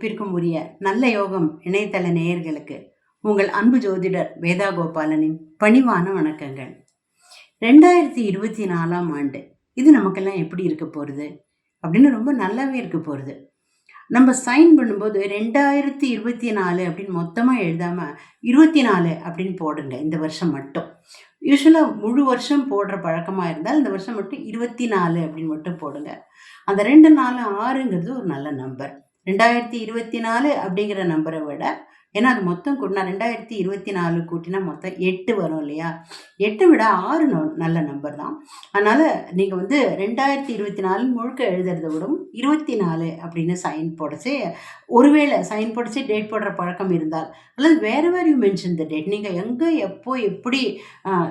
அமைப்பிற்கும் உரிய நல்ல யோகம் இணையதள நேயர்களுக்கு உங்கள் அன்பு ஜோதிடர் வேதா கோபாலனின் பணிவான வணக்கங்கள். ரெண்டாயிரத்தி இருபத்தி நாலாம் ஆண்டு இது நமக்கெல்லாம் எப்படி இருக்க போகிறது அப்படின்னு ரொம்ப நல்லாவே இருக்க போகிறது நம்ம சைன் பண்ணும்போது ரெண்டாயிரத்தி இருபத்தி நாலு அப்படின்னு மொத்தமாக எழுதாமல் இருபத்தி நாலு அப்படின்னு போடுங்க இந்த வருஷம் மட்டும். யூஸ்வலாக முழு வருஷம் போடுற பழக்கமாக இருந்தால் இந்த வருஷம் மட்டும் இருபத்தி நாலு அப்படின்னு மட்டும் போடுங்க. அந்த ரெண்டு நாலு ஆறுங்கிறது ஒரு நல்ல நம்பர் ரெண்டாயிரத்தி இருபத்தி நாலு அப்படிங்கிற நம்பரை விட ஏன்னா அது மொத்தம் கூட்டினா ரெண்டாயிரத்தி இருபத்தி நாலு கூட்டினா மொத்தம் எட்டு வரும் இல்லையா? எட்டு விட ஆறு நல்ல நம்பர் தான். அதனால் நீங்கள் வந்து ரெண்டாயிரத்தி இருபத்தி நாலு முழுக்க எழுதுறத விடும் இருபத்தி நாலு அப்படின்னு சைன் போடச்சு ஒருவேளை சைன் போடச்சு டேட் போடுற பழக்கம் இருந்தால். அல்லது வேறு வேறு யூ மென்ஷன் த டேட் நீங்கள் எங்கே எப்போ எப்படி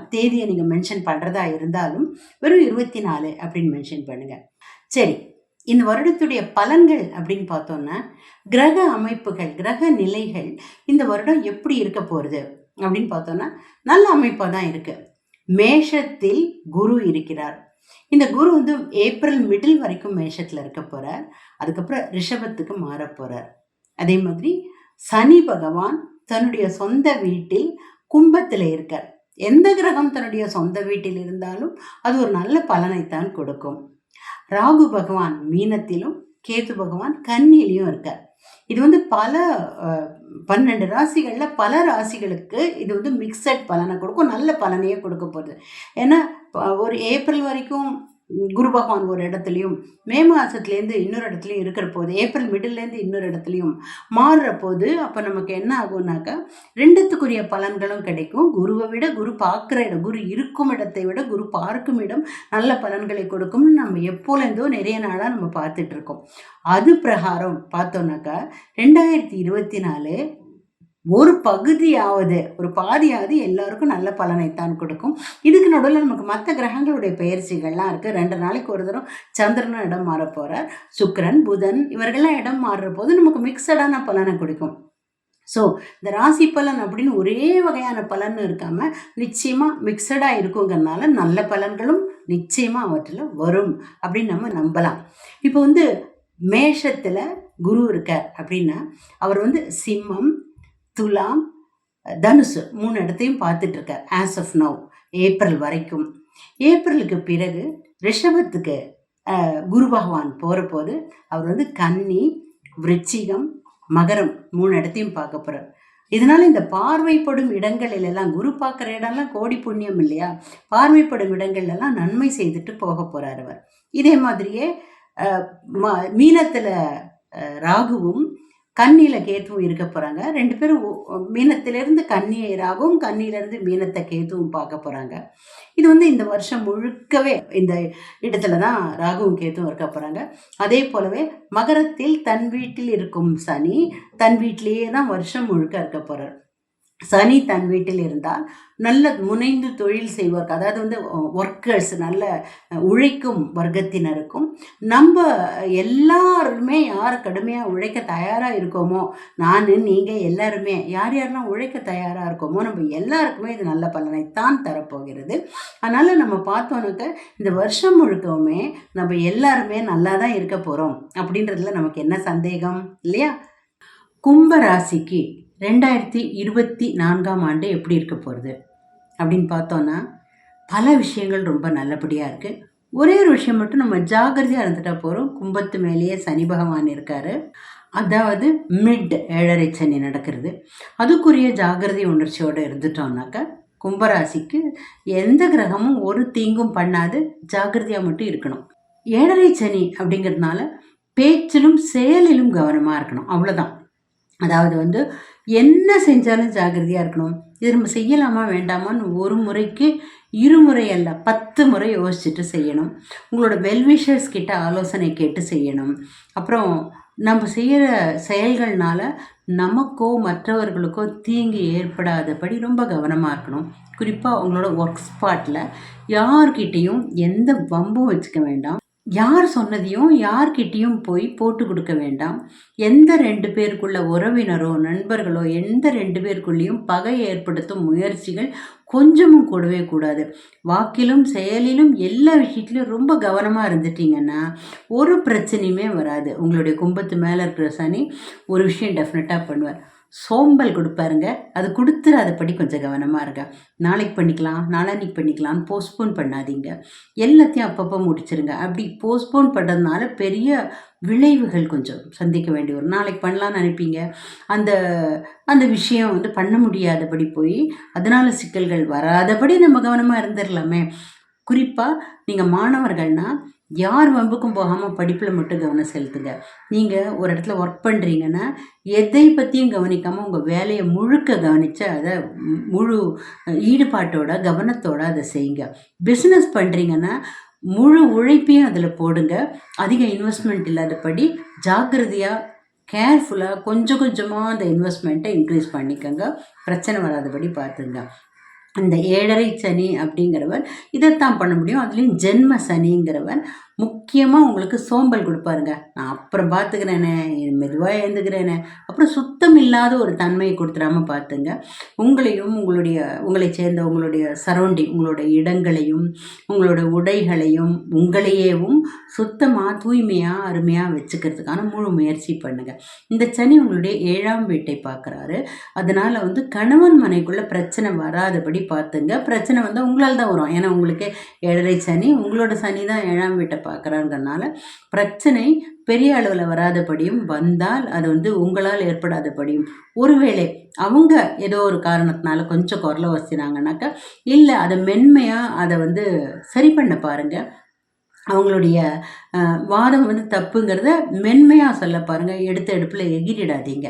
தேதியை நீங்கள் மென்ஷன் பண்ணுறதா இருந்தாலும் வெறும் இருபத்தி நாலு அப்படின்னு மென்ஷன் பண்ணுங்கள் சரி இந்த வருடத்துடைய பலன்கள் அப்படின்னு பார்த்தோன்னா கிரக அமைப்புகள் கிரக நிலைகள் இந்த வருடம் எப்படி இருக்க போகிறது அப்படின்னு பார்த்தோன்னா நல்ல அமைப்பாக தான் இருக்குது மேஷத்தில் குரு இருக்கிறார். இந்த குரு வந்து ஏப்ரல் மிடில் வரைக்கும் மேஷத்தில் இருக்க போகிறார் அதுக்கப்புறம் ரிஷபத்துக்கு மாற போகிறார் அதே மாதிரி சனி பகவான் தன்னுடைய சொந்த வீட்டில் கும்பத்தில் இருக்கார். எந்த கிரகம் தன்னுடைய சொந்த வீட்டில் இருந்தாலும் அது ஒரு நல்ல பலனைத்தான் கொடுக்கும். ராகு பகவான் மீனத்திலும் கேது பகவான் கன்னியிலையும் இருக்கார். இது வந்து பல பன்னெண்டு ராசிகளில் பல ராசிகளுக்கு இது வந்து மிக்சட் பலனை கொடுக்கும் நல்ல பலனையே கொடுக்க போகுது. ஏன்னா ஒரு ஏப்ரல் வரைக்கும் குரு பகவான் ஒரு இடத்துலையும் மே மாதத்துலேருந்து இன்னொரு இடத்துலையும் இருக்கிற போது ஏப்ரல் மிடில்லேருந்து இன்னொரு இடத்துலையும் மாறுற போது அப்போ நமக்கு என்ன ஆகும்னாக்கா ரெண்டுத்துக்குரிய பலன்களும் கிடைக்கும். குருவை விட குரு பார்க்குற இடம் குரு இருக்கும் இடத்தை விட குரு பார்க்கும் இடம் நல்ல பலன்களை கொடுக்கும்னு நம்ம எப்போலேருந்தோ நிறைய நாளாக நம்ம பார்த்துட்ருக்கோம். அது பிரகாரம் பார்த்தோன்னாக்கா ரெண்டாயிரத்தி இருபத்தி நாலு ஒரு பகுதியாவது ஒரு பாதியாவது எல்லாருக்கும் நல்ல பலனைத்தான் கொடுக்கும். இதுக்கு நடுவில் நமக்கு மற்ற கிரகங்களுடைய பெயர்ச்சிகள்லாம் இருக்குது ரெண்டு நாளைக்கு ஒரு தரம் சந்திரனும் இடம் மாற போகிறார் சுக்கரன் புதன் இவர்கள்லாம் இடம் மாறுற போது நமக்கு மிக்சடான பலனை கொடுக்கும். ஸோ இந்த ராசி பலன் அப்படின்னு ஒரே வகையான பலன் இருக்காமல் நிச்சயமாக மிக்சடாக இருக்குங்கிறனால நல்ல பலன்களும் நிச்சயமாக அவற்றில் வரும் அப்படின்னு நம்ம நம்பலாம். இப்போ வந்து மேஷத்தில் குரு இருக்கார் அப்படின்னா அவர் வந்து சிம்மம் துலாம் தனுசு மூணு இடத்தையும் பார்த்துட்டு இருக்கார் ஆஸ் ஆஃப் நவ் ஏப்ரல் வரைக்கும். ஏப்ரலுக்கு பிறகு ரிஷபத்துக்கு குரு பகவான் போகிற போது அவர் வந்து கன்னி விருச்சிகம் மகரம் மூணு இடத்தையும் பார்க்க போகிறார் இதனால் இந்த பார்வைப்படும் இடங்களில் எல்லாம் குரு பார்க்குற இடம்லாம் கோடி புண்ணியம் இல்லையா? பார்வைப்படும் இடங்கள்லாம் நன்மை செய்துட்டு போக போகிறார் அவர். இதே மாதிரியே மீனத்தில் ம- ராகுவும் கண்ணியில கேத்துவும் இருக்க போறாங்க. ரெண்டு பேரும் மீனத்திலேருந்து மீனத்திலிருந்து கன்னியை ராகுவும் கன்னியிலிருந்து மீனத்தை கேத்துவும் பார்க்க போறாங்க. இது வந்து இந்த வருஷம் முழுக்கவே இந்த இடத்துல தான் ராகுவும் கேத்துவும் இருக்க போறாங்க. அதே போலவே மகரத்தில் தன் வீட்டில் இருக்கும் சனி தன் வீட்டிலேயே தான் வருஷம் முழுக்க இருக்க போறார். சனி தன் வீட்டில் இருந்தால் நல்ல முனைந்து தொழில் செய்வோர் அதாவது வந்து ஒர்க்கர்ஸ் நல்ல உழைக்கும் வர்க்கத்தினருக்கும் நம்ம எல்லாருமே யார் கடுமையாக உழைக்க தயாராக இருக்கோமோ நான் நீங்கள் எல்லாருமே யார் யாரெல்லாம் உழைக்க தயாராக இருக்கோமோ நம்ம எல்லாருக்குமே இது நல்ல பலனைத்தான் தரப்போகிறது. அதனால் நம்ம பார்த்தோன்னாக்க இந்த வருஷம் முழுக்கவுமே நம்ம எல்லாருமே நல்லா தான் இருக்க போகிறோம் அப்படின்றதுல நமக்கு என்ன சந்தேகம் இல்லையா? கும்ப ராசிக்கு ரெண்டாயிரத்தி இருபத்தி நான்காம் ஆண்டு எப்படி இருக்க போகிறது அப்படின்னு பார்த்தோன்னா பல விஷயங்கள் ரொம்ப நல்லபடியாக இருக்குது ஒரே ஒரு விஷயம் மட்டும் நம்ம ஜாகிரதையாக இருந்துட்டா போகிறோம் கும்பத்து மேலேயே சனி பகவான் இருக்கார். அதாவது மிட் ஏழரை சனி நடக்கிறது. அதுக்குரிய ஜாகிரதை உணர்ச்சியோடு இருந்துட்டோம்னாக்கா கும்பராசிக்கு எந்த கிரகமும் ஒரு தீங்கும் பண்ணாது. ஜாகிரதையாக மட்டும் இருக்கணும். ஏழரை சனி அப்படிங்கிறதுனால பேச்சிலும் செயலிலும் கவனமாக இருக்கணும். அவ்வளோதான் அதாவது வந்து என்ன செஞ்சாலும் ஜாகிரதையாக இருக்கணும். இது நம்ம செய்யலாமா வேண்டாமான்னு ஒரு முறைக்கு இருமுறை அல்ல பத்து முறை யோசிச்சுட்டு செய்யணும். உங்களோட வெல்விஷர்ஸ் கிட்ட ஆலோசனை கேட்டு செய்யணும். அப்புறம் நம்ம செய்கிற செயல்கள்னால நமக்கோ மற்றவர்களுக்கோ தீங்கு ஏற்படாதபடி ரொம்ப கவனமாக இருக்கணும். குறிப்பாக உங்களோட ஒர்க் ஸ்பாட்டில் யார்கிட்டேயும் எந்த வம்பும் வச்சுக்க வேண்டாம். யார் சொன்னதையும் யார்கிட்டேயும் போய் போட்டு கொடுக்க வேண்டாம். எந்த ரெண்டு பேருக்குள்ள உறவினரோ நண்பர்களோ எந்த ரெண்டு பேருக்குள்ளேயும் பகை ஏற்படுத்தும் முயற்சிகள் கொஞ்சமும் கூடவே கூடாது. வாக்கிலும் செயலிலும் எல்லா விஷயத்துலையும் ரொம்ப கவனமாக இருந்துட்டீங்கன்னா ஒரு பிரச்சனையுமே வராது. உங்களுடைய கும்பத்து மேலே இருக்கிற சனி ஒரு விஷயம் டெஃபினட்டாக பண்ணுவார். சோம்பல் கொடுப்பாருங்க. அது கொடுத்துறாதபடி கொஞ்சம் கவனமாக இருங்க. நாளைக்கு பண்ணிக்கலாம் நாளன்னைக்கு பண்ணிக்கலாம்னு போஸ்ட்போன் பண்ணாதீங்க. எல்லாத்தையும் அப்பப்போ முடிச்சிருங்க. அப்படி போஸ்ட்போன் பண்ணுறதுனால பெரிய விளைவுகள் கொஞ்சம் சந்திக்க வேண்டி வரும். நாளைக்கு பண்ணலான்னு நினைப்பீங்க. அந்த அந்த விஷயம் வந்து பண்ண முடியாதபடி போய் அதனால் சிக்கல்கள் வராதபடி நம்ம கவனமாக இருந்துடலாமே குறிப்பாக நீங்கள் மாணவர்கள்னால் யார் வம்புக்கும் போகாமல் படிப்பில் மட்டும் கவனம் செலுத்துங்க. நீங்கள் ஒரு இடத்துல ஒர்க் பண்ணுறீங்கன்னா எதை பற்றியும் கவனிக்காமல் உங்கள் வேலையை முழுக்க கவனித்து அதை முழு ஈடுபாட்டோட கவனத்தோடு அதை செய்யுங்க. பிஸ்னஸ் பண்ணுறீங்கன்னா முழு உழைப்பையும் அதில் போடுங்க. அதிக இன்வெஸ்ட்மெண்ட் இல்லாதபடி ஜாக்கிரதையாக கேர்ஃபுல்லாக கொஞ்சம் கொஞ்சமாக அந்த இன்வெஸ்ட்மெண்ட்டை இன்க்ரீஸ் பண்ணிக்கோங்க. பிரச்சனை வராதபடி பார்த்துங்க. இந்த ஏழரை சனி அப்படிங்கிறவர் இதைத்தான் பண்ண முடியும். அதுலேயும் ஜென்ம சனிங்கிறவர். முக்கியமாக உங்களுக்கு சோம்பல் கொடுப்பாருங்க. நான் அப்புறம் பார்த்துக்கிறேனே மெதுவாக எழுந்துக்கிறேனே. அப்புறம் சுத்தம் இல்லாத ஒரு தன்மையை கொடுத்துடாம பார்த்துங்க உங்களையும் உங்களுடைய உங்களை சேர்ந்த உங்களுடைய சரௌண்டிங் உங்களுடைய இடங்களையும் உங்களோட உடைகளையும் உங்களையேவும் சுத்தமாக தூய்மையாக அருமையாக வச்சுக்கிறதுக்கான முழு முயற்சி பண்ணுங்கள் இந்த சனி உங்களுடைய ஏழாம் வீட்டை பார்க்குறாரு அதனால் வந்து கணவன் மனைக்குள்ளே பிரச்சனை வராதபடி பார்த்துங்க பிரச்சனை வந்து உங்களால் தான் வரும். ஏன்னா உங்களுக்கு ஏழரை சனி உங்களோட சனி தான் ஏழாம் வீட்டை பார்க்குறாங்கனால பிரச்சனை பெரிய அளவில் வராதபடியும் வந்தால் அது வந்து உங்களால் ஏற்படாதபடியும். ஒருவேளை அவங்க ஏதோ ஒரு காரணத்தினால கொஞ்சம் குரலை வசினாங்கனாக்கா இல்லை அதை மென்மையாக அதை வந்து சரி பண்ண பாருங்கள் அவங்களுடைய வாதம் வந்து தப்புங்கிறத மென்மையாக சொல்ல பாருங்கள் எடுத்த எடுப்பில் எகிரிடாதீங்க.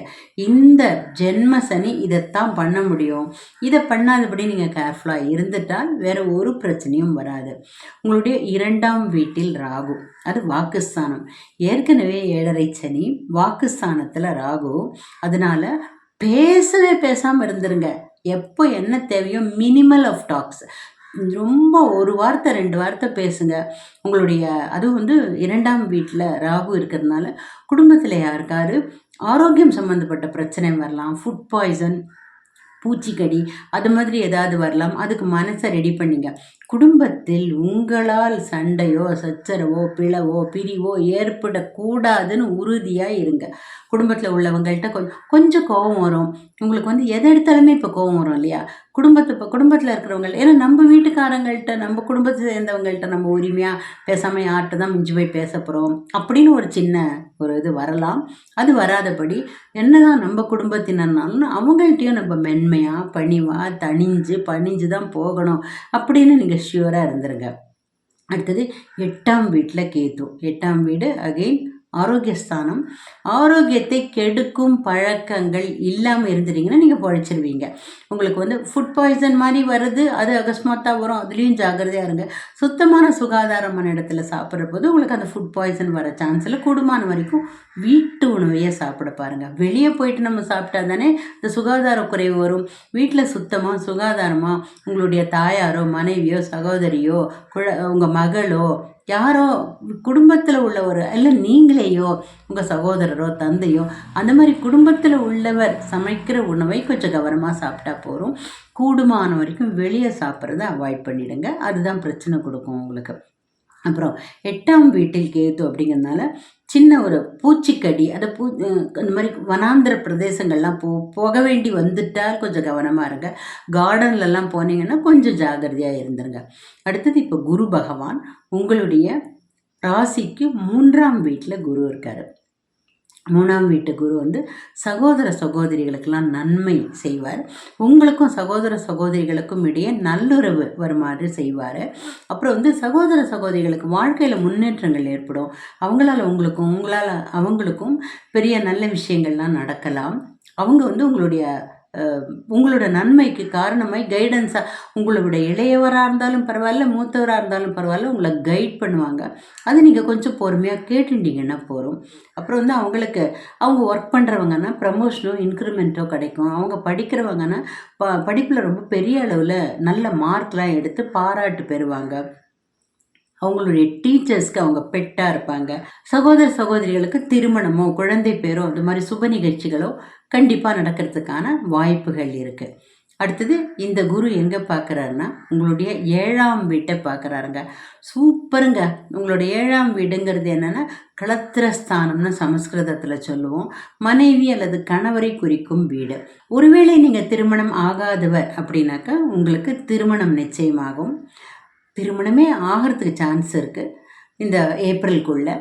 இந்த ஜென்ம சனி இதைத்தான் பண்ண முடியும். இதை பண்ணாதபடி நீங்கள் கேர்ஃபுல்லாக இருந்துட்டால் வேறு ஒரு பிரச்சனையும் வராது. உங்களுடைய இரண்டாம் வீட்டில் ராகு. அது வாக்குஸ்தானம். ஏற்கனவே ஏழரை சனி வாக்குஸ்தானத்தில் ராகு. அதனால் பேசவே பேசாமல் இருந்துருங்க. எப்போ என்ன தேவையோ மினிமல் ஆஃப் டாக்ஸ் ரொம்ப ஒரு வார்த்தை ரெண்டு வார்த்தை பேசுங்க. உங்களுடைய அதுவும் வந்து இரண்டாம் வீட்டில் ராகு இருக்கிறதுனால குடும்பத்தில் யாருக்காரு ஆரோக்கியம் சம்மந்தப்பட்ட பிரச்சனை வரலாம். ஃபுட் பாய்சன் பூச்சிக்கடி அது மாதிரி ஏதாவது வரலாம். அதுக்கு மனசை ரெடி பண்ணிங்க. குடும்பத்தில் உங்களால் சண்டையோ சச்சரவோ பிளவோ பிரிவோ ஏற்படக்கூடாதுன்னு உறுதியாக இருங்க. குடும்பத்தில் உள்ளவங்கள்ட்ட கொஞ்சம் கொஞ்சம் கோபம் வரும். உங்களுக்கு வந்து எதை எடுத்தாலுமே இப்போ கோபம் வரும் இல்லையா? குடும்பத்தை இப்போ குடும்பத்தில் இருக்கிறவங்க ஏன்னா நம்ம வீட்டுக்காரங்கள்ட்ட நம்ம குடும்பத்தை சேர்ந்தவங்கள்ட்ட நம்ம உரிமையாக பேசாமல் யார்கிட்ட தான் மிஞ்சி போய் பேச போகிறோம் அப்படின்னு ஒரு சின்ன ஒரு இது வரலாம். அது வராதபடி என்னதான் நம்ம குடும்பத்தினர்னாலும் அவங்கள்ட்டையும் நம்ம மென்மையாக பணிவாக தணிஞ்சு பணிஞ்சு தான் போகணும் அப்படின்னு நீங்கள் ஷியூராக இருந்துருங்க அடுத்தது எட்டாம் வீட்டில் கேத்து எட்டாம் வீடு அகெயின் ஆரோக்கியஸ்தானம். ஆரோக்கியத்தை கெடுக்கும் பழக்கங்கள் இல்லாமல் இருந்துட்டீங்கன்னா நீங்கள் பழிச்சிருவீங்க. உங்களுக்கு வந்து ஃபுட் பாய்சன் மாதிரி வருது அது அகஸ்மாத்தாக வரும் அதுலேயும் ஜாக்கிரதையாக இருங்க. சுத்தமான சுகாதாரமான இடத்துல சாப்பிட்ற போது உங்களுக்கு அந்த ஃபுட் பாய்சன் வர சான்ஸில் இல்லை கூடுமான வரைக்கும் வீட்டு உணவையே சாப்பிட பாருங்கள் வெளியே போயிட்டு நம்ம சாப்பிட்டா தானே இந்த சுகாதார குறைவு வரும். வீட்டில் சுத்தமாக சுகாதாரமாக உங்களுடைய தாயாரோ மனைவியோ சகோதரியோ குழ உங்கள் மகளோ யாரோ குடும்பத்தில் உள்ள ஒரு இல்லை நீங்களேயோ உங்கள் சகோதரரோ தந்தையோ அந்த மாதிரி குடும்பத்தில் உள்ளவர் சமைக்கிற உணவை கொஞ்சம் கவனமாக சாப்பிட்டா போகிறோம் கூடுமான வரைக்கும் வெளியே சாப்பிட்றத அவாய்ட் பண்ணிவிடுங்க அதுதான் பிரச்சனை கொடுக்கும் உங்களுக்கு. அப்புறம் எட்டாம் வீட்டில் கேது அப்படிங்கிறதுனால சின்ன ஒரு பூச்சிக்கடி அதை பூ இந்த மாதிரி வனாந்திர பிரதேசங்கள்லாம் போ போக வேண்டி வந்துட்டால் கொஞ்சம் கவனமாக இருங்க. கார்டன்லலாம் போனீங்கன்னா கொஞ்சம் ஜாகிரதையாக இருந்துருங்க. அடுத்தது இப்போ குரு பகவான் உங்களுடைய ராசிக்கு மூன்றாம் வீட்டில் குரு இருக்கார். மூணாம் வீட்டு குரு வந்து சகோதர சகோதரிகளுக்கெல்லாம் நன்மை செய்வார். உங்களுக்கும் சகோதர சகோதரிகளுக்கும் இடையே நல்லுறவு வருமாறு செய்வார். அப்புறம் வந்து சகோதர சகோதரிகளுக்கு வாழ்க்கையில் முன்னேற்றங்கள் ஏற்படும். அவங்களால உங்களுக்கும் உங்களால் அவங்களுக்கும் பெரிய நல்ல விஷயங்கள்லாம் நடக்கலாம். அவங்க வந்து உங்களுடைய உங்களோட நன்மைக்கு காரணமாய் கைடன்ஸாக உங்களோட இளையவராக இருந்தாலும் பரவாயில்ல மூத்தவராக இருந்தாலும் பரவாயில்ல உங்களை கைட் பண்ணுவாங்க. அது நீங்கள் கொஞ்சம் பொறுமையாக கேட்டுட்டீங்கன்னா போகிறோம் அப்புறம் வந்து அவங்களுக்கு அவங்க ஒர்க் பண்ணுறவங்கன்னா ப்ரமோஷனோ இன்க்ரிமெண்ட்டோ கிடைக்கும். அவங்க படிக்கிறவங்கன்னா ப படிப்பில் ரொம்ப பெரிய அளவில் நல்ல மார்க்லாம் எடுத்து பாராட்டு பெறுவாங்க. அவங்களுடைய டீச்சர்ஸ்க்கு அவங்க பெட்டாக இருப்பாங்க. சகோதர சகோதரிகளுக்கு திருமணமோ குழந்தை பேரோ அந்த மாதிரி சுப நிகழ்ச்சிகளோ கண்டிப்பாக நடக்கிறதுக்கான வாய்ப்புகள் இருக்குது அடுத்தது இந்த குரு எங்கே பார்க்குறாருன்னா உங்களுடைய ஏழாம் வீட்டை பார்க்குறாருங்க சூப்பருங்க. உங்களுடைய ஏழாம் வீடுங்கிறது என்னென்னா களத்திரஸ்தானம்னு சமஸ்கிருதத்தில் சொல்லுவோம். மனைவி அல்லது கணவரை குறிக்கும் வீடு. ஒருவேளை நீங்கள் திருமணம் ஆகாதவர் அப்படின்னாக்கா உங்களுக்கு திருமணம் நிச்சயமாகும். திருமணமே ஆகிறதுக்கு சான்ஸ் இருக்குது இந்த ஏப்ரலுக்குள்ளே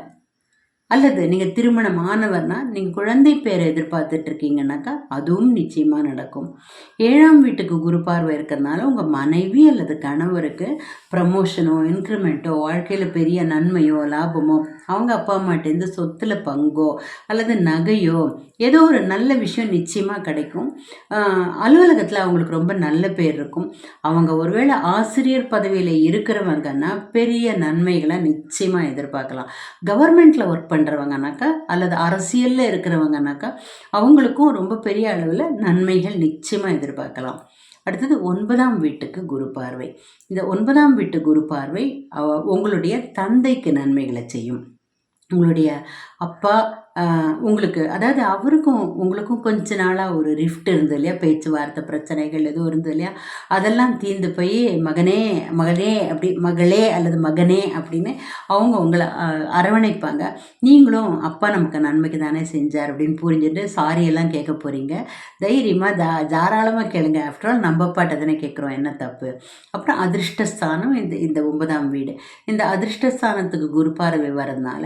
அல்லது நீங்கள் திருமணம் ஆனவர்னா நீங்கள் குழந்தை பேரை எதிர்பார்த்துட்டு இருக்கீங்கன்னாக்கா அதுவும் நிச்சயமாக நடக்கும். ஏழாம் வீட்டுக்கு குரு பார்வை இருக்கிறதுனால உங்கள் மனைவி அல்லது கணவருக்கு ப்ரமோஷனோ இன்க்ரிமெண்ட்டோ வாழ்க்கையில் பெரிய நன்மையோ லாபமோ அவங்க அப்பா அம்மாட்டேருந்து சொத்தில் பங்கோ அல்லது நகையோ ஏதோ ஒரு நல்ல விஷயம் நிச்சயமாக கிடைக்கும். அலுவலகத்தில் அவங்களுக்கு ரொம்ப நல்ல பேர் இருக்கும். அவங்க ஒருவேளை ஆசிரியர் பதவியில் இருக்கிறவங்கன்னா பெரிய நன்மைகளை நிச்சயமாக எதிர்பார்க்கலாம். கவர்மெண்ட்டில் ஒர்க் பண்ணுறவங்கனாக்கா அல்லது அரசியலில் இருக்கிறவங்கனாக்கா அவங்களுக்கும் ரொம்ப பெரிய அளவில் நன்மைகள் நிச்சயமாக எதிர்பார்க்கலாம். அடுத்தது ஒன்பதாம் வீட்டுக்கு குரு பார்வை. இந்த ஒன்பதாம் வீட்டு குரு பார்வை உங்களுடைய தந்தைக்கு நன்மைகளை செய்யும். உங்களுடைய அப்பா உங்களுக்கு அதாவது அவருக்கும் உங்களுக்கும் கொஞ்ச நாளாக ஒரு ரிஃப்ட் இருந்தது இல்லையா? பேச்சுவார்த்தை பிரச்சனைகள் எதுவும் இருந்தது இல்லையா? அதெல்லாம் தீர்ந்து போய் மகனே மகனே அப்படி மகளே அல்லது மகனே அப்படின்னு அவங்க உங்களை அரவணைப்பாங்க. நீங்களும் அப்பா நமக்கு நன்மைக்கு தானே செஞ்சார் அப்படின்னு புரிஞ்சுட்டு சாரியெல்லாம் கேட்க போகிறீங்க தைரியமாக தா தாராளமாக கேளுங்க. ஆஃப்டர் ஆல் நம்ம பாட்டை தானே கேட்குறோம் என்ன தப்பு? அப்புறம் அதிர்ஷ்டஸ்தானம் இந்த இந்த ஒன்பதாம் வீடு. இந்த அதிர்ஷ்டஸ்தானத்துக்கு குரு பார்வை வரதுனால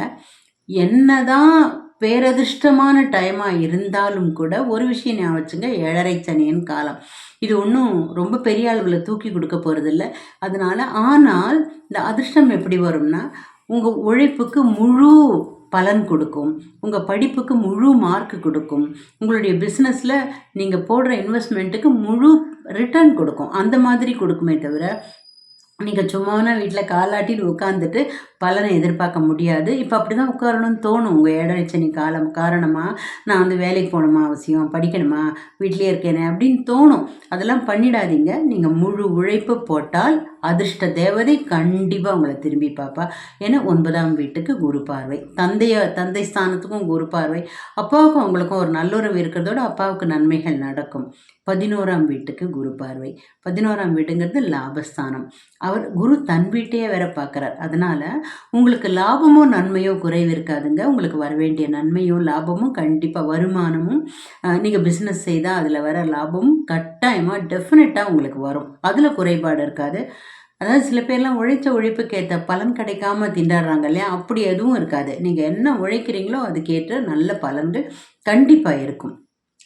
என்னதான் பேரதிர்ஷ்டமான டைமாக இருந்தாலும் கூட ஒரு விஷயம் ஞாபகம் வச்சுங்க ஏழரை சனியின் காலம். இது ஒன்றும் ரொம்ப பெரிய அளவில் தூக்கி கொடுக்க போகிறதில்ல அதனால் ஆனால் இந்த அதிர்ஷ்டம் எப்படி வரும்னா உங்கள் உழைப்புக்கு முழு பலன் கொடுக்கும். உங்கள் படிப்புக்கு முழு மார்க் கொடுக்கும். உங்களுடைய பிஸ்னஸில் நீங்கள் போடுற இன்வெஸ்ட்மெண்ட்டுக்கு முழு ரிட்டர்ன் கொடுக்கும். அந்த மாதிரி கொடுக்குமே தவிர நீங்கள் சும்மானா வீட்டில் காலாட்டின்னு உட்காந்துட்டு பலனை எதிர்பார்க்க முடியாது. இப்போ அப்படி தான் உட்காரணும்னு தோணும். உங்கள் ஏழரைச்சனி காலம் காரணமாக நான் வந்து வேலைக்கு போகணுமா அவசியம்? படிக்கணுமா? வீட்லேயே இருக்கேனே அப்படின்னு தோணும். அதெல்லாம் பண்ணிடாதீங்க. நீங்கள் முழு உழைப்பு போட்டால் அதிர்ஷ்ட தேவதை கண்டிப்பாக உங்களை திரும்பி பார்ப்பா. ஏன்னா ஒன்பதாம் வீட்டுக்கு குரு பார்வை. தந்தைய தந்தை ஸ்தானத்துக்கும் குரு பார்வை. அப்பாவுக்கும் அவங்களுக்கும் ஒரு நல்லுறவு இருக்கிறதோட அப்பாவுக்கு நன்மைகள் நடக்கும். பதினோராம் வீட்டுக்கு குரு பார்வை. பதினோராம் வீடுங்கிறது லாபஸ்தானம். அவர் குரு தன் வீட்டையே வேற பார்க்குறார். அதனால் உங்களுக்கு லாபமோ நன்மையோ குறைவு இருக்காதுங்க உங்களுக்கு வர வேண்டிய நன்மையோ லாபமும் கண்டிப்பாக வருமானமும் நீங்கள் பிஸ்னஸ் செய்தால் அதில் வர லாபமும் கட்டாயமாக டெஃபினட்டாக உங்களுக்கு வரும். அதில் குறைபாடு இருக்காது. அதாவது சில பேர்லாம் உழைச்ச உழைப்புக்கு ஏற்ற பலன் கிடைக்காம திண்டாடுறாங்க இல்லையா? அப்படி எதுவும் இருக்காது. நீங்கள் என்ன உழைக்கிறீங்களோ அதுக்கேற்ற நல்ல பலன்கள் கண்டிப்பாக இருக்கும்.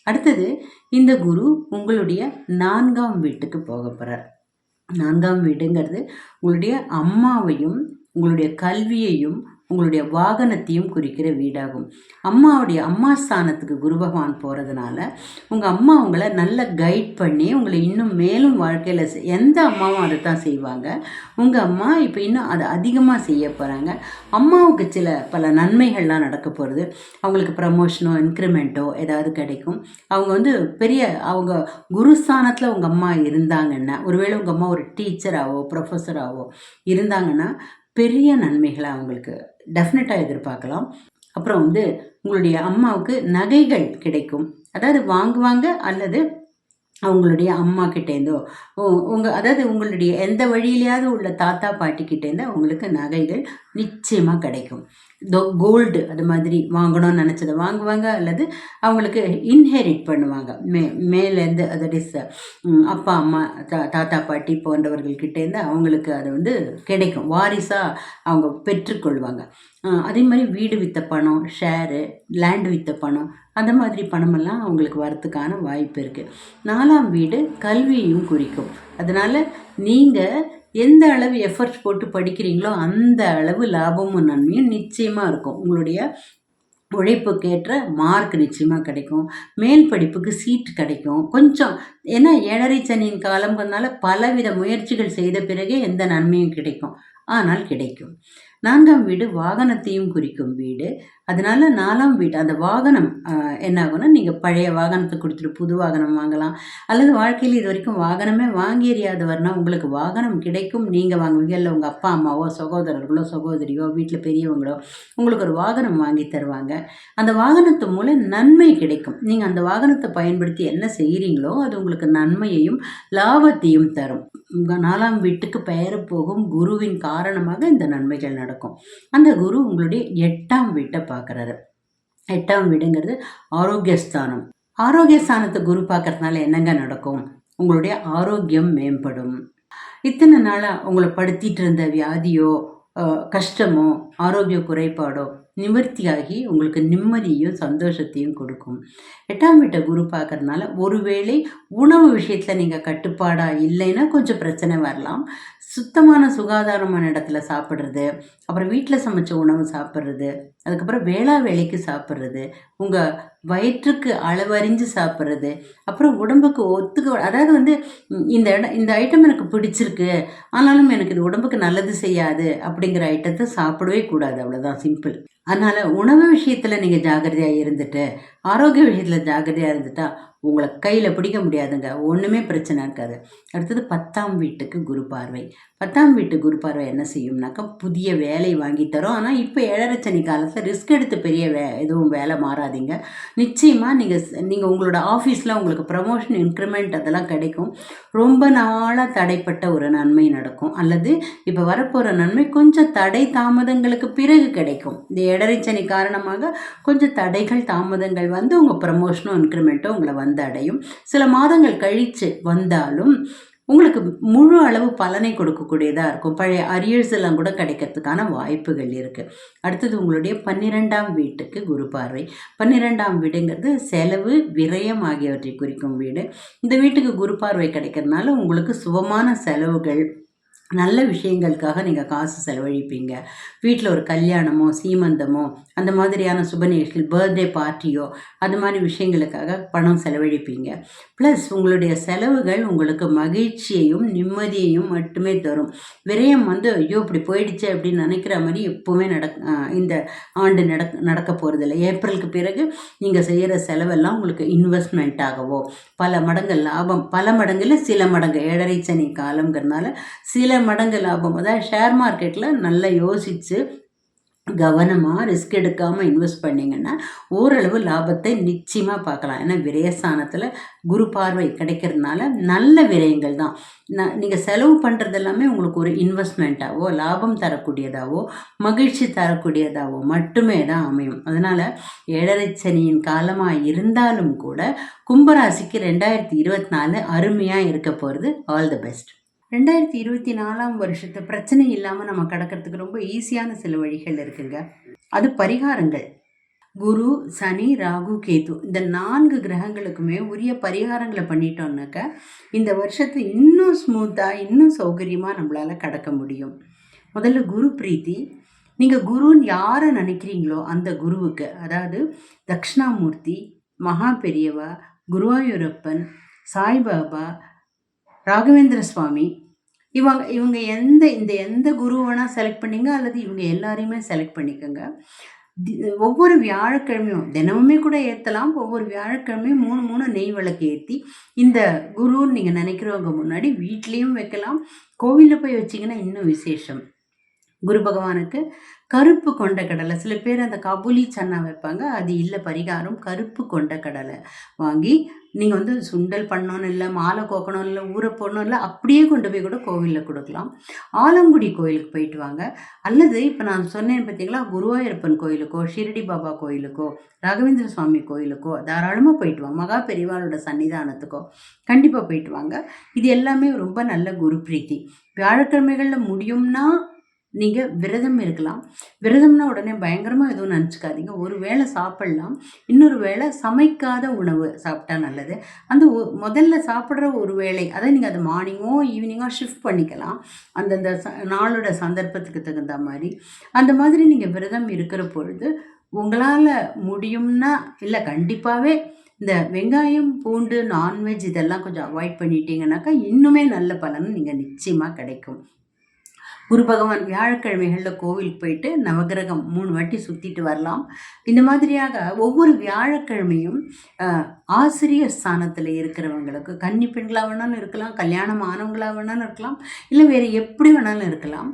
அடுத்தது இந்த குரு உங்களுடைய நான்காம் வீட்டுக்கு போக போகிறார் நான்காம் வீடுங்கிறது உங்களுடைய அம்மாவையும் உங்களுடைய கல்வியையும் உங்களுடைய வாகனத்தையும் குறிக்கிற வீடாகும். அம்மாவுடைய அம்மா ஸ்தானத்துக்கு குரு பகவான் போகிறதுனால உங்கள் அம்மா உங்களை நல்ல கைட் பண்ணி உங்களை இன்னும் மேலும் வாழ்க்கையில் எந்த அம்மாவும் அதை தான் செய்வாங்க. உங்கள் அம்மா இப்போ இன்னும் அதை அதிகமாக செய்ய போகிறாங்க அம்மாவுக்கு சில பல நன்மைகள்லாம் நடக்க போகிறது அவங்களுக்கு ப்ரமோஷனோ இன்க்ரிமெண்ட்டோ ஏதாவது கிடைக்கும். அவங்க வந்து பெரிய அவங்க குருஸ்தானத்தில் உங்கள் அம்மா இருந்தாங்கன்னா ஒருவேளை உங்கள் அம்மா ஒரு டீச்சராகவோ ப்ரொஃபஸராகவோ இருந்தாங்கன்னா பெரிய நன்மைகளை அவங்களுக்கு டெஃபினட்டாக எதிர்பார்க்கலாம். அப்புறம் வந்து உங்களுடைய அம்மாவுக்கு நகைகள் கிடைக்கும். அதாவது வாங்குவாங்க அல்லது அவங்களுடைய அம்மா கிட்டேருந்தோ உங்கள் அதாவது உங்களுடைய எந்த வழியிலையாவது உள்ள தாத்தா பாட்டிக்கிட்டேருந்து அவங்களுக்கு நகைகள் நிச்சயமாக கிடைக்கும். தோ கோல்டு அது மாதிரி வாங்கணும்னு நினச்சதை வாங்குவாங்க அல்லது அவங்களுக்கு இன்ஹெரிட் பண்ணுவாங்க. மே மேலேருந்து அதோடைய அப்பா அம்மா தா தாத்தா பாட்டி போன்றவர்கள்கிட்டேருந்து அவங்களுக்கு அது வந்து கிடைக்கும். வாரிசாக அவங்க பெற்றுக்கொள்வாங்க. அதே மாதிரி வீடு விற்ற பணம் ஷேரு லேண்டு விற்ற பணம் அந்த மாதிரி பணமெல்லாம் அவங்களுக்கு வரத்துக்கான வாய்ப்பு இருக்குது நாலாம் வீடு கல்வியையும் குறிக்கும். அதனால் நீங்கள் எந்த அளவு எஃபர்ட்ஸ் போட்டு படிக்கிறீங்களோ அந்த அளவு லாபமும் நன்மையும் நிச்சயமாக இருக்கும். உங்களுடைய உழைப்புக்கேற்ற மார்க் நிச்சயமாக கிடைக்கும். மேல் படிப்புக்கு சீட் கிடைக்கும். கொஞ்சம் ஏன்னா ஏழரை சனியின் காலம்ங்கிறதுனால பலவித முயற்சிகள் செய்த பிறகே எந்த நன்மையும் கிடைக்கும். ஆனால் கிடைக்கும். நான்காம் வீடு வாகனத்தையும் குறிக்கும் வீடு. அதனால நாலாம் வீடு அந்த வாகனம் என்ன ஆகும்னா நீங்கள் பழைய வாகனத்தை கொடுத்துட்டு புது வாகனம் வாங்கலாம். அல்லது வாழ்க்கையில் இது வரைக்கும் வாகனமே வாங்கி எறியாதவர்னா உங்களுக்கு வாகனம் கிடைக்கும் நீங்கள் வாங்குவீங்க. இல்லை உங்கள் அப்பா அம்மாவோ சகோதரர்களோ சகோதரியோ வீட்டில் பெரியவங்களோ உங்களுக்கு ஒரு வாகனம் வாங்கி தருவாங்க. அந்த வாகனத்து மூலம் நன்மை கிடைக்கும். நீங்கள் அந்த வாகனத்தை பயன்படுத்தி என்ன செய்கிறீங்களோ அது உங்களுக்கு நன்மையையும் லாபத்தையும் தரும். நாலாம் வீட்டுக்கு பெயர் போகும் குருவின் காரணமாக இந்த நன்மைகள் நடக்கும். அந்த குரு உங்களுடைய எட்டாம் வீட்டை பார்க்குறாரு. எட்டாம் வீடுங்கிறது ஆரோக்கியஸ்தானம். ஆரோக்கியஸ்தானத்தை குரு பார்க்கறதுனால என்னங்க நடக்கும்? உங்களுடைய ஆரோக்கியம் மேம்படும். இத்தனை நாளாக உங்களை படுத்திட்டு இருந்த வியாதியோ கஷ்டமோ ஆரோக்கிய குறைபாடோ நிவர்த்தியாகி உங்களுக்கு நிம்மதியும் சந்தோஷத்தையும் கொடுக்கும். எட்டாம் வீட்டை குரு பார்க்கறதுனால ஒருவேளை உணவு விஷயத்தில் நீங்கள் கட்டுப்பாடாக இல்லைன்னா கொஞ்சம் பிரச்சனை வரலாம். சுத்தமான சுகாதாரமான இடத்துல சாப்பிட்றது அப்புறம் வீட்டில் சமைச்ச உணவு சாப்பிட்றது அதுக்கப்புறம் வேளா வேலைக்கு சாப்பிட்றது உங்கள் வயிற்றுக்கு அளவறிஞ்சு சாப்பிட்றது அப்புறம் உடம்புக்கு ஒத்துக்க அதாவது வந்து இந்த இடம் இந்த ஐட்டம் எனக்கு பிடிச்சிருக்கு ஆனாலும் எனக்கு இது உடம்புக்கு நல்லது செய்யாது அப்படிங்கிற ஐட்டத்தை சாப்பிடவே கூடாது அவ்வளோதான் சிம்பிள் அதனால் உணவு விஷயத்தில் நீங்கள் ஜாகிரதையாக இருந்துட்டு ஆரோக்கிய விஷயத்தில் ஜாகிரதையாக இருந்துட்டா உங்களை கையில் பிடிக்க முடியாதுங்க. ஒன்றுமே பிரச்சனை இருக்காது. அடுத்தது பத்தாம் வீட்டுக்கு குரு பார்வை. பத்தாம் வீட்டு குரு பார்வை என்ன செய்யும்னாக்கா புதிய வேலை வாங்கி தரும். ஆனால் இப்போ ஏழரச்சனி காலத்தில் ரிஸ்க் எடுத்து பெரிய வே எதுவும் வேலை மாறாதீங்க. நிச்சயமாக நீங்கள் நீங்கள் உங்களோட ஆஃபீஸில் உங்களுக்கு ப்ரமோஷன் இன்க்ரிமெண்ட் அதெல்லாம் கிடைக்கும். ரொம்ப நாளாக தடைப்பட்ட ஒரு நன்மை நடக்கும். அல்லது இப்போ வரப்போகிற நன்மை கொஞ்சம் தடை தாமதங்களுக்கு பிறகு கிடைக்கும். இந்த ஏழரைச்சனி காரணமாக கொஞ்சம் தடைகள் தாமதங்கள் வந்து உங்கள் ப்ரமோஷனும் இன்க்ரிமெண்ட்டும் உங்களை வந்து அடையும். சில மாதங்கள் கழித்து வந்தாலும் உங்களுக்கு முழு அளவு பலனை கொடுக்கக்கூடியதாக இருக்கும். பழைய அரியர்ஸ் எல்லாம் கூட கிடைக்கிறதுக்கான வாய்ப்புகள் இருக்குது அடுத்தது உங்களுடைய பன்னிரெண்டாம் வீட்டுக்கு குரு பார்வை. பன்னிரெண்டாம் வீடுங்கிறது செலவு விரயம் ஆகியவற்றை குறிக்கும் வீடு. இந்த வீட்டுக்கு குரு பார்வை கிடைக்கிறதுனால உங்களுக்கு சுபமான செலவுகள் நல்ல விஷயங்களுக்காக நீங்கள் காசு செலவழிப்பீங்க. வீட்டில் ஒரு கல்யாணமோ சீமந்தமோ அந்த மாதிரியான சுப பர்த்டே பார்ட்டியோ அந்த மாதிரி விஷயங்களுக்காக பணம் செலவழிப்பீங்க. ப்ளஸ் உங்களுடைய செலவுகள் உங்களுக்கு மகிழ்ச்சியையும் நிம்மதியையும் மட்டுமே தரும். விரயம் வந்து ஐயோ இப்படி போயிடுச்சு அப்படின்னு நினைக்கிற மாதிரி எப்போவுமே நடக் இந்த ஆண்டு நடக் நடக்க போகிறதில்ல ஏப்ரலுக்கு பிறகு நீங்கள் செய்கிற செலவெல்லாம் உங்களுக்கு இன்வெஸ்ட்மெண்ட் ஆகவோ பல மடங்கு லாபம் பல மடங்கில் சில மடங்கு. ஏழரை சனி காலங்கிறதுனால சில மடங்கு லாபம் அதாவது ஷேர் மார்க்கெட்டில் நல்லா யோசித்து கவனமாக ரிஸ்க் எடுக்காமல் இன்வெஸ்ட் பண்ணிங்கன்னா ஓரளவு லாபத்தை நிச்சயமாக பார்க்கலாம். ஏன்னா விரயஸ்தானத்தில் குரு பார்வை கிடைக்கிறதுனால நல்ல விரயங்கள் தான். நான் நீங்கள் செலவு பண்ணுறது எல்லாமே உங்களுக்கு ஒரு இன்வெஸ்ட்மெண்ட்டாவோ லாபம் தரக்கூடியதாவோ மகிழ்ச்சி தரக்கூடியதாவோ மட்டுமே தான் அமையும். அதனால் ஏழரை சனியின் காலமாக இருந்தாலும் கூட கும்பராசிக்கு ரெண்டாயிரத்தி இருபத்தி நாலு அருமையாக இருக்க போகிறது ஆல் தி பெஸ்ட் ரெண்டாயிரத்தி இருபத்தி நாலாம் வருஷத்தை பிரச்சனை இல்லாமல் நம்ம கடக்கிறதுக்கு ரொம்ப ஈஸியான சில வழிகள் இருக்குங்க. அது பரிகாரங்கள். குரு சனி ராகு கேது இந்த நான்கு கிரகங்களுக்குமே உரிய பரிகாரங்களை பண்ணிட்டோம்னாக்க இந்த வருஷத்தை இன்னும் ஸ்மூத்தாக இன்னும் சௌகரியமாக நம்மளால் கடக்க முடியும். முதல்ல குரு பிரீத்தி. நீங்கள் குருன்னு யாரை நினைக்கிறீங்களோ அந்த குருவுக்கு அதாவது தக்ஷணாமூர்த்தி மகா பெரியவா குருவாயூரப்பன் சாய்பாபா ராகவேந்திர சுவாமி. இவங்க இவங்க எந்த இந்த எந்த குரு வேணால் செலக்ட் பண்ணிங்க? அல்லது இவங்க எல்லாரையுமே செலக்ட் பண்ணிக்கோங்க. ஒவ்வொரு வியாழக்கிழமையும் தினமுமே கூட ஏற்றலாம் ஒவ்வொரு வியாழக்கிழமையும் மூணு மூணு நெய் விளக்கு ஏற்றி இந்த குருன்னு நீங்கள் நினைக்கிறவங்க முன்னாடி வீட்லேயும் வைக்கலாம். கோவிலில் போய் வச்சிங்கன்னா இன்னும் விசேஷம். குரு பகவானுக்கு கருப்பு கொண்ட கடலை. சில பேர் அந்த கபுலி சன்னா வைப்பாங்க. அது இல்லை பரிகாரம். கருப்பு கொண்ட கடலை வாங்கி நீங்கள் வந்து சுண்டல் பண்ணணும் இல்லை மாலை கோக்கணும் இல்லை ஊற போடணும் இல்லை அப்படியே கொண்டு போய் கூட கோவிலில் கொடுக்கலாம். ஆலங்குடி கோயிலுக்கு போயிட்டு வாங்க. அல்லது இப்போ நான் சொன்னேன் பார்த்தீங்களா குருவாயூரப்பன் கோயிலுக்கோ ஷிரடி பாபா கோயிலுக்கோ ராகவேந்திர சுவாமி கோயிலுக்கோ தாராளமாக போயிட்டு வாங்க. மகா பெரிவாளோட சன்னிதானத்துக்கோ கண்டிப்பாக போயிட்டு வாங்க. இது எல்லாமே ரொம்ப நல்ல குரு பிரீத்தி. வியாழக்கிழமைகளில் முடியும்னா நீங்கள் விரதம் இருக்கலாம். விரதம்னா உடனே பயங்கரமாக எதுவும் நினச்சிக்காதீங்க. ஒரு வேளை சாப்பிட்லாம். இன்னொரு வேளை சமைக்காத உணவு சாப்பிட்டா நல்லது. அந்த முதல்ல சாப்பிட்ற ஒரு வேளை அதை நீங்கள் அதை மார்னிங்கோ ஈவினிங்கோ ஷிஃப்ட் பண்ணிக்கலாம். அந்தந்த நாளோட சந்தர்ப்பத்துக்கு தகுந்த மாதிரி. அந்த மாதிரி நீங்கள் விரதம் இருக்கிற பொழுது உங்களால் முடியும்னா இல்லை கண்டிப்பாகவே இந்த வெங்காயம் பூண்டு நான்வெஜ் இதெல்லாம் கொஞ்சம் அவாய்ட் பண்ணிட்டீங்கன்னாக்கா இன்னுமே நல்ல பலன் நீங்கள் நிச்சயமாக கிடைக்கும். குரு பகவான் வியாழக்கிழமைகளில் கோவிலுக்கு போயிட்டு நவகிரகம் மூணு வாட்டி சுற்றிட்டு வரலாம். இந்த மாதிரியாக ஒவ்வொரு வியாழக்கிழமையும் ஆசிரியர் ஸ்தானத்தில் இருக்கிறவங்களுக்கு கன்னி பெண்களாக வேணாலும் இருக்கலாம் கல்யாணம் ஆனவங்களாக வேணாலும் இருக்கலாம் இல்லை வேறு எப்படி வேணாலும் இருக்கலாம்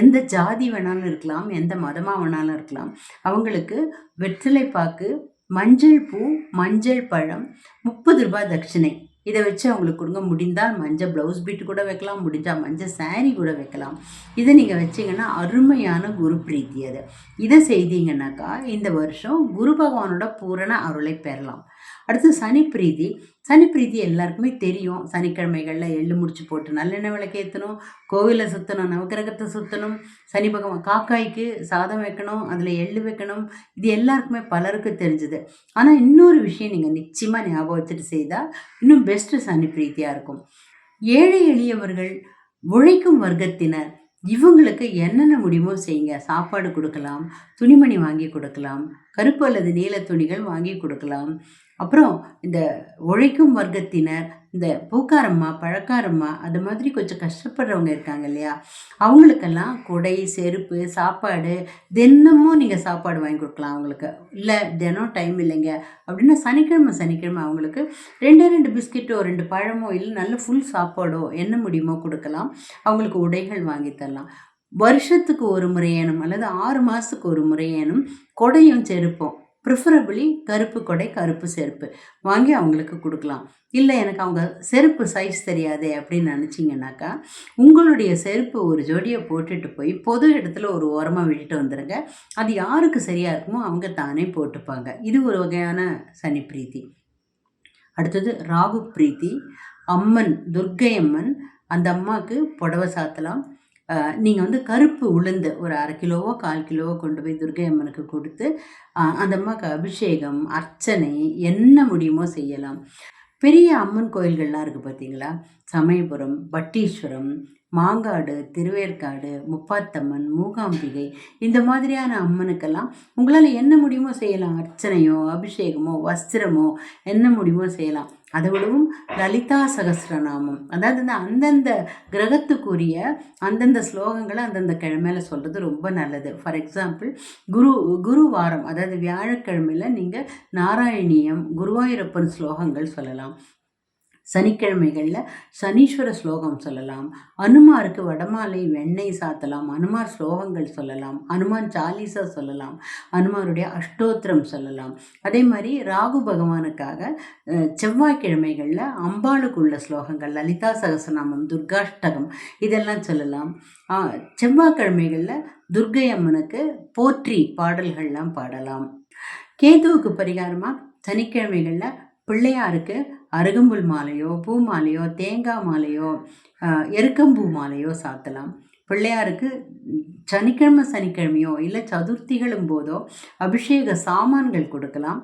எந்த ஜாதி வேணாலும் இருக்கலாம் எந்த மதமாக வேணாலும் இருக்கலாம் அவங்களுக்கு வெற்றிலை பாக்கு மஞ்சள் பூ மஞ்சள் பழம் முப்பது ரூபாய் தட்சிணை. இதை வச்சு அவங்களுக்கு கொடுங்க. முடிந்தால் மஞ்சள் ப்ளவுஸ் பீட் கூட வைக்கலாம் முடிஞ்சால் மஞ்சள் சாரீ கூட வைக்கலாம். இதை நீங்கள் வச்சீங்கன்னா அருமையான குரு பிரீத்தி அது. இதை செய்தீங்கன்னாக்கா இந்த வருஷம் குரு பகவானோட பூரண அருளை பெறலாம். அடுத்து சனி பிரீதி சனி பிரீதி எல்லாருக்குமே தெரியும். சனிக்கிழமைகளில் எள்ளு முடிச்சு போட்டு நல்லெண்ணெய் விளக்கேற்றணும் கோவிலை சுற்றணும் நவக்கிரகத்தை சுற்றணும் சனி பகவான் காக்காய்க்கு சாதம் வைக்கணும். அதில் எள்ளு வைக்கணும். இது எல்லாருக்குமே பலருக்கு தெரிஞ்சுது. ஆனால் இன்னொரு விஷயம் நீங்கள் நிச்சயமாக ஞாபகம் வச்சுட்டு செய்தால் இன்னும் பெஸ்ட்டு சனி பிரீத்தியாக இருக்கும். ஏழை எளியவர்கள் உழைக்கும் வர்க்கத்தினர். இவங்களுக்கு என்னென்ன முடியுமோ செய்யுங்க. சாப்பாடு கொடுக்கலாம். துணிமணி வாங்கி கொடுக்கலாம். கருப்பு அல்லது நீல துணிகள் வாங்கி கொடுக்கலாம். அப்புறம் இந்த உழைக்கும் வர்க்கத்தினர் இந்த பூக்காரம்மா பழக்காரம்மா அது மாதிரி கொஞ்சம் கஷ்டப்படுறவங்க இருக்காங்க இல்லையா? அவங்களுக்கெல்லாம் குடை செருப்பு சாப்பாடு தினமும் நீங்கள் சாப்பாடு வாங்கி கொடுக்கலாம் அவங்களுக்கு. இல்லை தினம் டைம் இல்லைங்க. அப்படின்னா சனிக்கிழமை சனிக்கிழமை அவங்களுக்கு ரெண்டே ரெண்டு பிஸ்கெட்டோ ரெண்டு பழமோ இல்லை நல்ல ஃபுல் சாப்பாடோ என்ன முடியுமோ கொடுக்கலாம். அவங்களுக்கு உடைகள் வாங்கி தரலாம். வருஷத்துக்கு ஒரு முறையேனும் அல்லது ஆறு மாதத்துக்கு ஒரு முறையேனும் கொடையும் செருப்போம் ப்ரிஃபரபிளி கருப்பு கொடை கருப்பு செருப்பு. வாங்கி அவங்களுக்கு கொடுக்கலாம். இல்லை எனக்கு அவங்க செருப்பு சைஸ் தெரியாதே அப்படின்னு நினச்சிங்கனாக்கா உங்களுடைய செருப்பு ஒரு ஜோடியை போட்டுட்டு போய் பொது இடத்துல ஒரு ஓரமாக விட்டுட்டு வந்துடுங்க அது யாருக்கு சரியாக இருக்குமோ அவங்க தானே போட்டுப்பாங்க. இது ஒரு வகையான சனி பிரீத்தி. அடுத்தது ராகு பிரீத்தி. அம்மன் துர்க்கை அம்மன் அந்த அம்மாவுக்கு புடவை சாத்தலாம். நீங்கள் வந்து கருப்பு உளுந்து ஒரு அரை கிலோவோ கால் கிலோவோ கொண்டு போய் துர்கை அம்மனுக்கு கொடுத்து அந்த அம்மாவுக்கு அபிஷேகம் அர்ச்சனை என்ன முடியுமோ செய்யலாம். பெரிய அம்மன் கோயில்கள்லாம் இருக்குது பார்த்தீங்களா சமயபுரம் பட்டீஸ்வரம் மாங்காடு திருவேற்காடு முப்பாத்தம்மன் மூகாம்பிகை இந்த மாதிரியான அம்மனுக்கெல்லாம் உங்களால் என்ன முடியுமோ செய்யலாம். அர்ச்சனையோ அபிஷேகமோ வஸ்திரமோ என்ன முடியுமோ செய்யலாம். அதை விடவும் லலிதா சகசிரநாமம். அதாவது இந்த அந்தந்த கிரகத்துக்குரிய அந்தந்த ஸ்லோகங்களை அந்தந்த கிழமையில சொல்கிறது ரொம்ப நல்லது. ஃபார் எக்ஸாம்பிள் குரு குரு வாரம் அதாவது வியாழக்கிழமையில் நீங்கள் நாராயணியம் குருவாயூரப்பன் ஸ்லோகங்கள் சொல்லலாம். சனிக்கிழமைகளில் சனீஸ்வர ஸ்லோகம் சொல்லலாம். அனுமாருக்கு வடமாலை வெண்ணெய் சாத்தலாம். அனுமார் ஸ்லோகங்கள் சொல்லலாம். அனுமான் சாலிசா சொல்லலாம். அனுமாருடைய அஷ்டோத்திரம் சொல்லலாம். அதே மாதிரி ராகு பகவானுக்காக செவ்வாய்க்கிழமைகளில் அம்பாளுக்குள்ள ஸ்லோகங்கள் லலிதா சகசநாமம் துர்காஷ்டகம் இதெல்லாம் சொல்லலாம். செவ்வாய்க்கிழமைகளில் துர்க்கை அம்மனுக்கு போற்றி பாடல்கள்லாம் பாடலாம். கேதுவுக்கு பரிகாரமாக சனிக்கிழமைகளில் பிள்ளையாருக்கு அருகம்புல் மாலையோ பூ மாலையோ தேங்காய் மாலையோ எருக்கம்பூ மாலையோ சாத்தலாம். பிள்ளையாருக்கு சனிக்கிழமை சனிக்கிழமையோ இல்லை சதுர்த்திகளும் போதோ அபிஷேக சாமான்கள் கொடுக்கலாம்.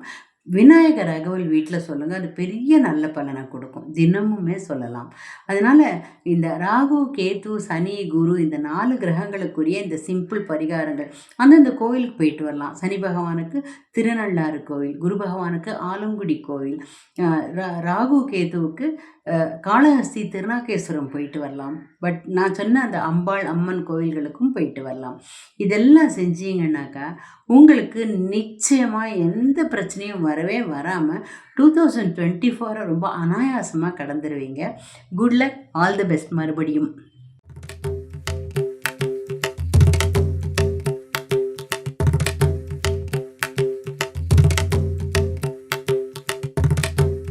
விநாயகர் அகவல் வீட்டில் சொல்லுங்கள் அது பெரிய நல்ல பலனை கொடுக்கும். தினமுமே சொல்லலாம். அதனால் இந்த ராகு கேது சனி குரு இந்த நாலு கிரகங்களுக்குரிய இந்த சிம்பிள் பரிகாரங்கள் அந்தந்த கோயிலுக்கு போயிட்டு வரலாம். சனி பகவானுக்கு திருநள்ளாறு கோவில் குரு பகவானுக்கு ஆலங்குடி கோவில் ரா- ராகு கேதுவுக்கு காளஹஸ்தி திருநாகேஸ்வரம் போயிட்டு வரலாம். பட் நான் சொன்ன அந்த அம்பாள் அம்மன் கோவில்களுக்கும் போயிட்டு வரலாம். இதெல்லாம் செஞ்சீங்கன்னாக்கா உங்களுக்கு நிச்சயமாக எந்த பிரச்சனையும் வரவே வராமல் டூ தௌசண்ட் டுவெண்ட்டி ஃபோரை ரொம்ப அனாயாசமாக கடந்துருவீங்க. Good luck all the best மறுபடியும்.